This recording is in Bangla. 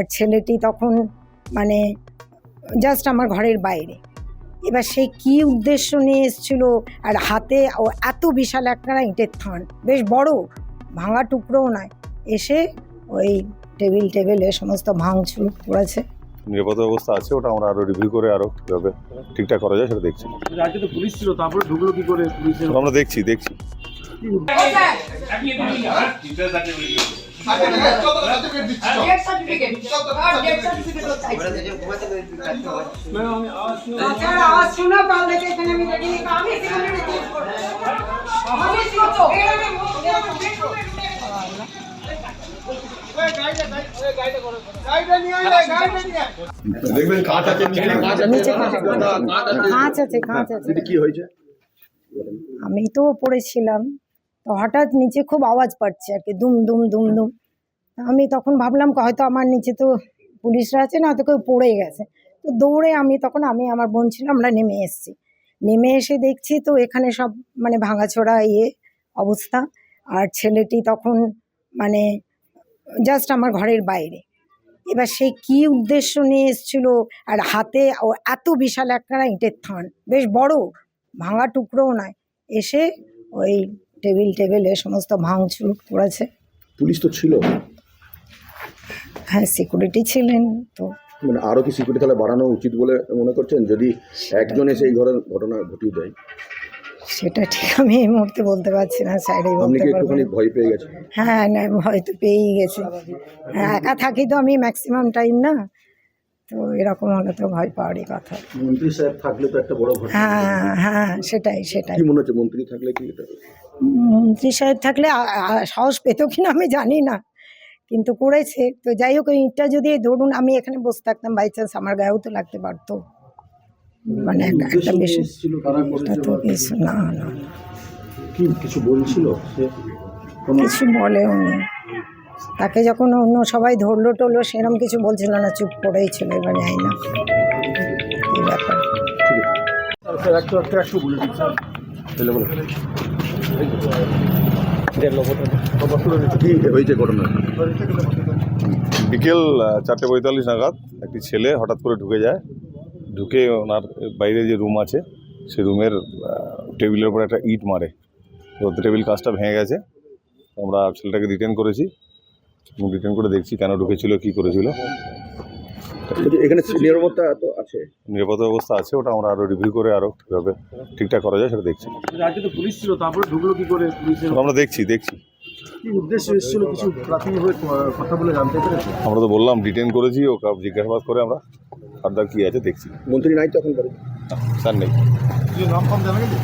আর ছেলেটি তখন মানে জাস্ট আমার ঘরের বাইরে। এবার সে কি উদ্দেশ্য নিয়ে এসেছিল আর হাতে ও এত বিশাল একটা ইটের থান বেশ বড় ভাঙা টুকরোও নয়। এসে ওই টেবিল টেবিলে সমস্ত ভাঙচুর করেছে। নিরাপত্তা ব্যবস্থা আছে ওটা আমরা আরও রিভিউ করে আরও কীভাবে ঠিকঠাক করা যায় সেটা দেখছি। আজকে তো পুলিশ ছিল তারপরে ঢুকলো কি করে পুলিশের? আমরা দেখছি দেখছি। দেখবেন কাঁচ আছে কাঁচ আছে। কাঁচ আছে। কি হয়েছে? আমি তো পড়েছিলাম তো হঠাৎ নিচে খুব আওয়াজ পাচ্ছে আর কি দুম দুম দুম দুম। আমি তখন ভাবলাম হয়তো আমার নিচে তো পুলিশরা আছে না হয়তো কেউ পড়ে গেছে। তো দৌড়ে আমি তখন আমি আমার বোন ছিল আমরা নেমে এসেছি। নেমে এসে দেখছি তো এখানে সব মানে ভাঙাচোরা ইয়ে অবস্থা। আর ছেলেটি তখন মানে জাস্ট আমার ঘরের বাইরে। এবার সে কি উদ্দেশ্য নিয়ে এসেছিল আর হাতে ও এত বিশাল একটা ইটের থান বেশ বড় ভাঙা টুকরোও নয়। এসে ওই টেবিল টেবিলে সমস্ত ভাঙচুর করেছে। পুলিশ তো ছিল। হ্যাঁ সিকিউরিটি ছিলেন তো। মানে আরও কি সিকিউরিটি তাহলে বাড়ানো উচিত বলে মনে করছেন? যদি একজন এসে এই ঘরের ঘটনা ঘটিয়ে দেয়। সেটা ঠিক আমি এই মুহূর্তে বলতে পারছি না সাইডে আপনি বলতে কি পারব একটুখানি না। ভয় পেয়ে গেছেন? হ্যাঁ না হয়তো পেয়েই গেছে। হ্যাঁ একা থাকি তো আমি ম্যাক্সিমাম টাইম না। তো এরকম হলে তো ভয় পাওয়ারই কথা। মন্ত্রী সাহেব থাকলে তো একটা বড় ঘটনা। হ্যাঁ হ্যাঁ সেটাই সেটাই। কি মনে হচ্ছে মন্ত্রী থাকলে কি এটা? মন্ত্রী সাহেব থাকলে সাহস পেতো কিনা আমি জানি না কিন্তু করেছে। তো যাই হোক ওই ইটটা যদি ধরুন আমি এখানে বসে থাকতাম বাই চান্স আমার গায়েও তো লাগতে পারতো। মানে একটা বেশি না না কিছু বলছিল কিছু বলেও নি। তাকে যখন অন্য সবাই ধরলো টরলো সেরকম কিছু বলছিল না চুপ করেই ছিল এবার যাই না। এই ব্যাপার। বিকেল চারটে পঁয়তাল্লিশ নাগাদ একটি ছেলে হঠাৎ করে ঢুকে যায়। ঢুকে ওনার বাইরে যে রুম আছে, সেই রুমের টেবিলের উপর একটা ইট মারে। তো টেবিল কাজটা ভেঙে গেছে। আমরা ছেলেটাকে রিটার্ন করেছি। রিটার্ন করে দেখছি কেন ঢুকেছিল, কী করেছিল। এখানে নিরাপত্তা তো আছে। নিরাপত্তা ব্যবস্থা আছে ওটা আমরা আরও রিভিউ করে আরও কীভাবে ঠিকঠাক করা যায় সেটা দেখছি। আজকে তো পুলিশ ছিল তারপরে ঢুকলো কি করে পুলিশের? আমরা দেখছি দেখছি। কি উদ্দেশ্য এসেছিল কিছু প্রাথমিকভাবে কথা বলে জানতে পেরেছে? আমরা তো বললাম ডিটেন করেছি ও জিজ্ঞাসাবাদ করে আমরা ফার্দার কী আছে দেখছি। মন্ত্রী নাই তো এখন স্যার নেই। নাম ফাম জানা গেছে